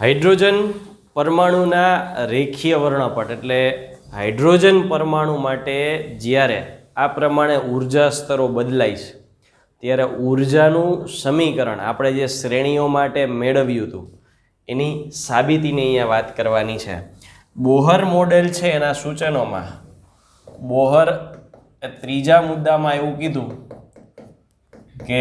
Hydrogen પરમાણુના રેખીય વર્ણપટ એટલે hydrogen પરમાણુ માટે જ્યારે આ પ્રમાણે ઊર્જા સ્તરો બદલાય છે, ત્યારે ઉર્જાનું સમીકરણ આપણે જે શ્રેણીઓ માટે મેળવ્યું હતું, એની સાબિતીની અહીંયા વાત કરવાની છે. બોહર મોડેલ છે એના સૂચનોમાં. બોહર ત્રીજા મુદ્દામાં એવું કીધું કે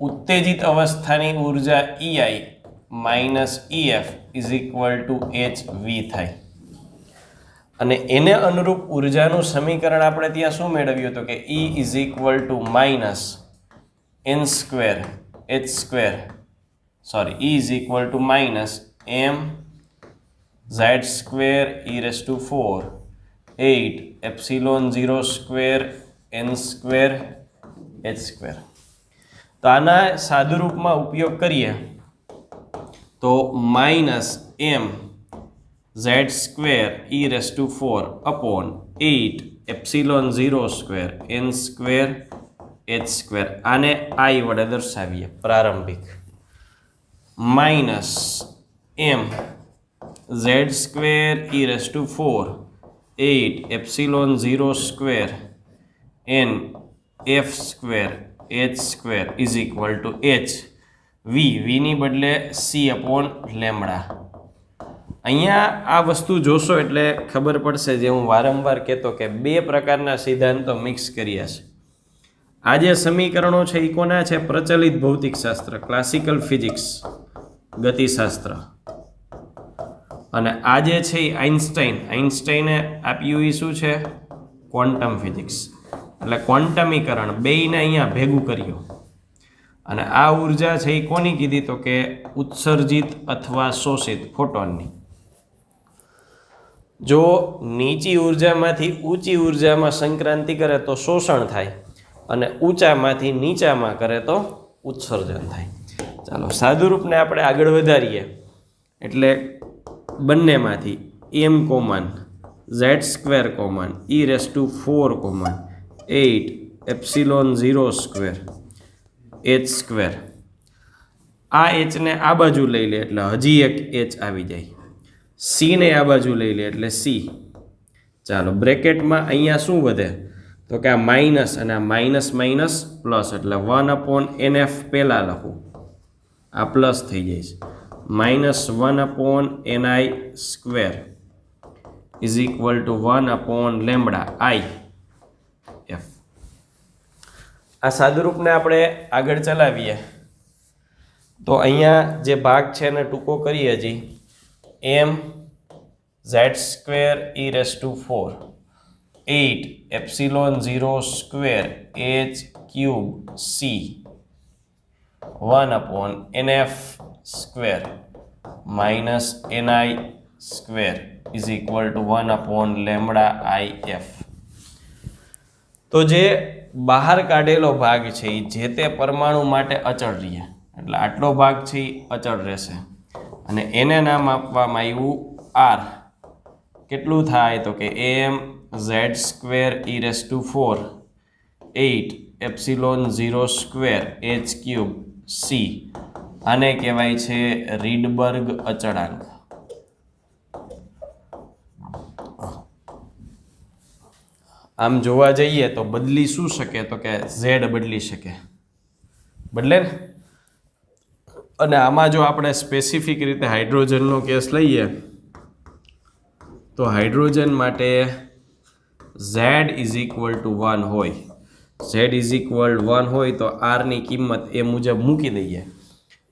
ઉત્તેજિત અવસ્થાની ઊર્જા EI minus EF is equal to H V થાય. અને એને અનુરૂપ ઉર્જાનું સમીકરણ આપણે ત્યાં શું મેળવ્યું હતું કે E is equal to minus N square H square sorry E is equal to minus M Z square E raise to four eight epsilon zero square N square H square તો આના સાદુરૂપમાં ઉપયોગ કરીએ. તો minus M Z square E raise to four upon eight epsilon zero square N square H square. આને I વડે દર્શાવીએ પ્રારંભિક. Minus M Z square E raise to four eight epsilon zero square N F square H square is equal to H. V વીની બદલે C upon lambda. અહીંયા આ વસ્તુ જોશો એટલે ખબર પડશે જે હું વારંવાર કહેતો કે બે પ્રકારના સિદ્ધાંતો મિક્સ કર્યા છે. આ જે સમીકરણો છે એ કોના છે? પ્રચલિત ભૌતિકશાસ્ત્ર ક્લાસિકલ ફિઝિક્સ ગતિશાસ્ત્ર. અને આ જે છે એ આઇન્સ્ટાઈન આઇન્સ્ટાઈને આપ્યું એ શું છે? Quantum physics. એટલે ક્વોન્ટમીકરણ, બેયને અહીંયા ભેગું કર્યું. અને આ ઊર્જા છે એ કોની કીધી તો કે ઉત્સર્જિત અથવા શોષિત ફોટોનની. જો નીચી ઉર્જામાંથી ઊંચી ઉર્જામાં સંક્રાંતિ કરે તો શોષણ થાય અને ઊંચામાંથી નીચામાં કરે તો ઉત્સર્જન થાય. ચાલો, સાદુરૂપને આપણે આગળ વધારીએ. એટલે બંનેમાંથી M common, Z square common, E raise to four common, eight epsilon zero square. H square આ એચને આ બાજુ લઈ લે એટલે હજી એક એચ આવી જાય. સીને આ બાજુ લઈ લે એટલે સી ચાલો બ્રેકેટમાં અહીંયા શું વધે? તો કે આ માઇનસ અને આ માઇનસ માઇનસ પ્લસ એટલે વન અપોન એન એફ પહેલાં લખું. આ પ્લસ થઈ જાય છે. Minus one upon N I square is equal to one upon lambda I F આ સાદુરૂપને આપણે આગળ ચલાવીએ. તો અહીંયા જે ભાગ છે એને ટૂંકો કરીએ હજી. M, Z square, E raise to four. Eight epsilon zero square, H cube C. One upon N F square minus N I square is equal to one upon lambda I F. તો જે બહાર કાઢેલો ભાગ છે એ જે તે પરમાણુ માટે અચળ રહે. એટલે આટલો ભાગ છે એ અચળ રહેશે. અને એને નામ આપવામાં આવ્યું આર. કેટલું થાય તો કે M Z square E raise to four eight epsilon zero square H cube C. આને કહેવાય છે રીડબર્ગ અચળાંક. આમ જોવા જઈએ તો બદલી શું શકે? તો કે ઝેડ બદલી શકે. બદલે ને? અને આમાં જો આપણે સ્પેસિફિક રીતે હાઇડ્રોજનનો કેસ લઈએ, તો હાઇડ્રોજન માટે Z is equal to one હોય. ઝેડ ઇઝ ઇક્વલ વન હોય તો આરની કિંમત એ મુજબ મૂકી દઈએ.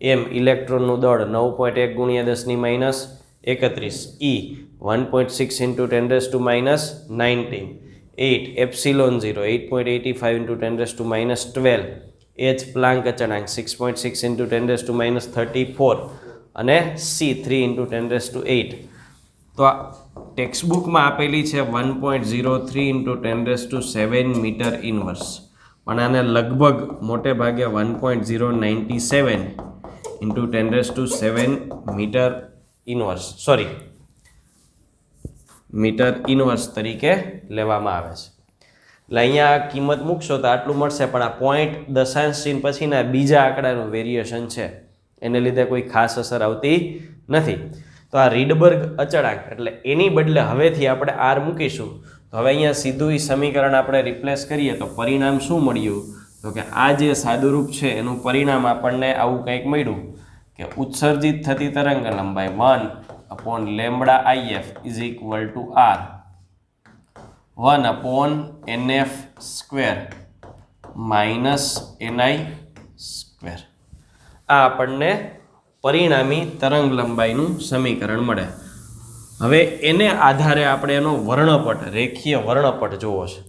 એમ ઇલેક્ટ્રોનનું દળ નવ પોઈન્ટ એક ગુણ્યા દસની માઇનસ એકત્રીસ. E one point six into ten to minus nineteen eight epsilon zero eight point eighty five into ten raise to minus twelve H Planck અચળાંક six point six into ten raise to minus thirty four અને C three into ten raise to eight તો આ ટેક્સ્ટબુકમાં આપેલી છે one point zero three into ten raise to seven metre inverse પણ આને લગભગ મોટે ભાગે one point zero ninety seven into ten raise to seven metre inverse sorry metre inverse તરીકે લેવામાં આવે છે. એટલે અહીંયા કિંમત મૂકશો તો આટલું મળશે, પણ આ પોઈન્ટ દશાંશ ચિહ્ન પછીના બીજા આંકડાનું વેરિએશન છે. એને લીધે કોઈ ખાસ અસર આવતી નથી. તો આ રીડબર્ગ અચળાંક, એટલે એની બદલે હવેથી આપણે આર મૂકીશું. તો હવે અહીંયા સીધું એ સમીકરણ આપણે રિપ્લેસ કરીએ તો પરિણામ શું મળ્યું? તો કે આ જે સાદુરૂપ છે, એનું પરિણામ આપણને આવું કંઈક મળ્યું કે ઉત્સર્જિત થતી તરંગ લંબાઈ one upon lambda if is equal to R one upon NF square minus ni square આ આપણને પરિણામી તરંગ લંબાઈનું સમીકરણ મળે. હવે એને આધારે આપણે એનો વર્ણપટ, રેખીય વર્ણપટ જોવો છે.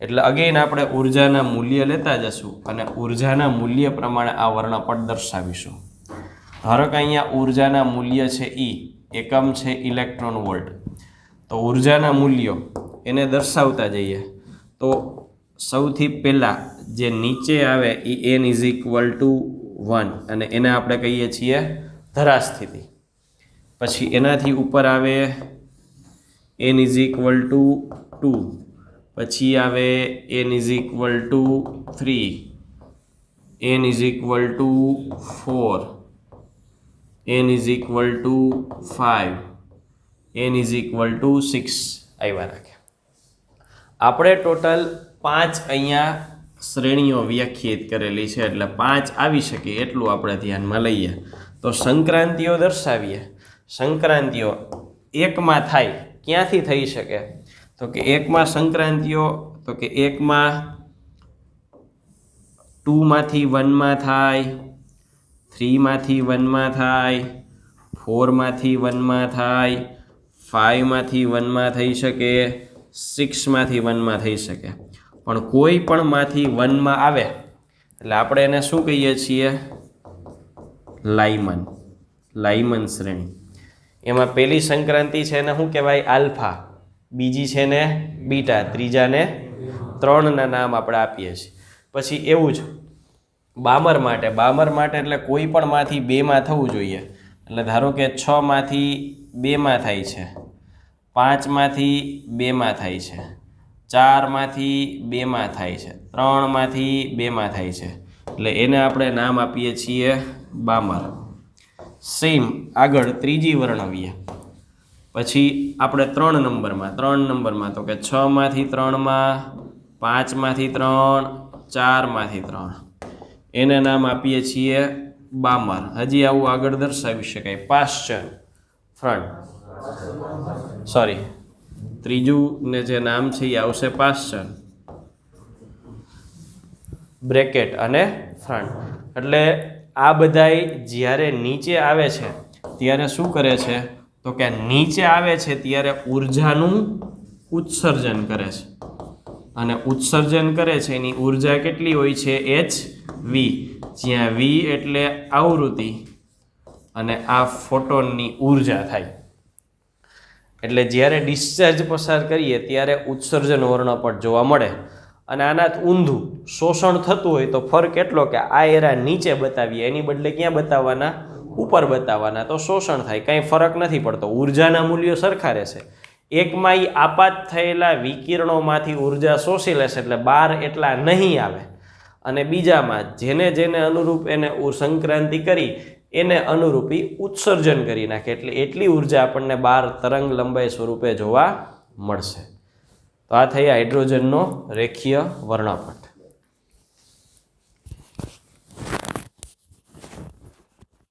એટલે અગેન આપણે ઉર્જાના મૂલ્ય લેતા જશું અને ઉર્જાના મૂલ્ય પ્રમાણે આ વર્ણપટ દર્શાવીશું. ધારો કે અહીંયા ઉર્જાના મૂલ્ય છે ઈ. એકમ છે ઇલેક્ટ્રોન વોલ્ટ. તો ઉર્જાના મૂલ્યો એને દર્શાવતા જઈએ. તો સૌથી પહેલાં જે નીચે આવે એ N is equal to one અને એને આપણે કહીએ છીએ ધરાસ્થિતિ. પછી એનાથી ઉપર આવે N is equal to two પછી આવે N is equal to three N is equal to four N is equal to five N is equal to six આવ્યા રાખે આપણે ટોટલ પાંચ અહીંયા શ્રેણીઓ વ્યાખ્યાયિત કરેલી છે, એટલે પાંચ આવી શકે એટલું આપણે ધ્યાનમાં લઈએ. તો સંક્રાંતિઓ દર્શાવીએ. સંક્રાંતિઓ એકમાં થાય, ક્યાંથી થઈ શકે? તો કે એકમાં સંક્રાંતિઓ, તો કે એકમાં ટુમાંથી વનમાં થાય થ્રીમાંથી વનમાં થાય, ફોરમાંથી વનમાં થાય ફાઇવમાંથી વનમાં થઈ શકે, સિક્સમાંથી વનમાં થઈ શકે. પણ કોઈ પણ માંથી વનમાં આવે, એટલે આપણે એને શું કહીએ છીએ? લાઇમન લાઇમન શ્રેણી. એમાં પહેલી સંક્રાંતિ છે એને શું કહેવાય? આલ્ફા. બીજી છે ને બીટા. ત્રીજાને ત્રણના નામ આપણે આપીએ છીએ. પછી એવું જ બામર માટે. બામર માટે એટલે કોઈ પણ માંથી બેમાં થવું જોઈએ. એટલે ધારો કે છમાંથી બેમાં થાય છે. પાંચમાંથી બેમાં થાય છે. ચારમાંથી બેમાં થાય છે. ત્રણમાંથી બેમાં થાય છે. એટલે એને આપણે નામ આપીએ છીએ બામર. સેમ આગળ ત્રીજી વર્ણવીએ. પછી આપણે ત્રણ નંબરમાં ત્રણ નંબરમાં તો કે છમાંથી ત્રણમાં પાંચમાંથી ત્રણ ચારમાંથી ત્રણ. એને નામ આપીએ છીએ બામર હજી આવું આગળ દર્શાવી શકાય. પાશ્ચર ફ્રન્ટ. સોરી ત્રીજું ને જે નામ છે એ આવશે પાશ્ચર. બ્રેકેટ અને ફ્રન્ટ એટલે આ બધાય જ્યારે નીચે આવે છે, ત્યારે શું કરે છે? તો કે નીચે આવે છે ત્યારે ઉર્જાનું ઉત્સર્જન કરે છે. અને ઉત્સર્જન કરે છે એની ઊર્જા કેટલી હોય છે? H V. જ્યાં વી એટલે આવૃત્તિ અને આ ફોટોનની ઊર્જા થાય. એટલે જ્યારે ડિસ્ચાર્જ પસાર કરીએ ત્યારે ઉત્સર્જન વર્ણપટ જોવા મળે. અને આના ઊંધું શોષણ થતું હોય તો ફરક એટલો કે આ એરા નીચે બતાવીએ, એની બદલે ક્યાં બતાવવાના? ઉપર બતાવવાના. તો શોષણ થાય, કંઈ ફરક નથી પડતો. ઉર્જાના મૂલ્યો સરખા રહેશે. એકમાં એ આપાત થયેલા વિકિરણોમાંથી ઊર્જા શોષી લેશે એટલે બાર એટલા નહીં આવે. અને બીજામાં જેને જેને અનુરૂપ એને સંક્રાંતિ કરી, એને અનુરૂપી ઉત્સર્જન કરી નાખે. એટલે એટલી ઊર્જા આપણને બાર તરંગ લંબાઈ સ્વરૂપે જોવા મળશે. તો આ થઈ હાઇડ્રોજનનો રેખીય વર્ણપટ.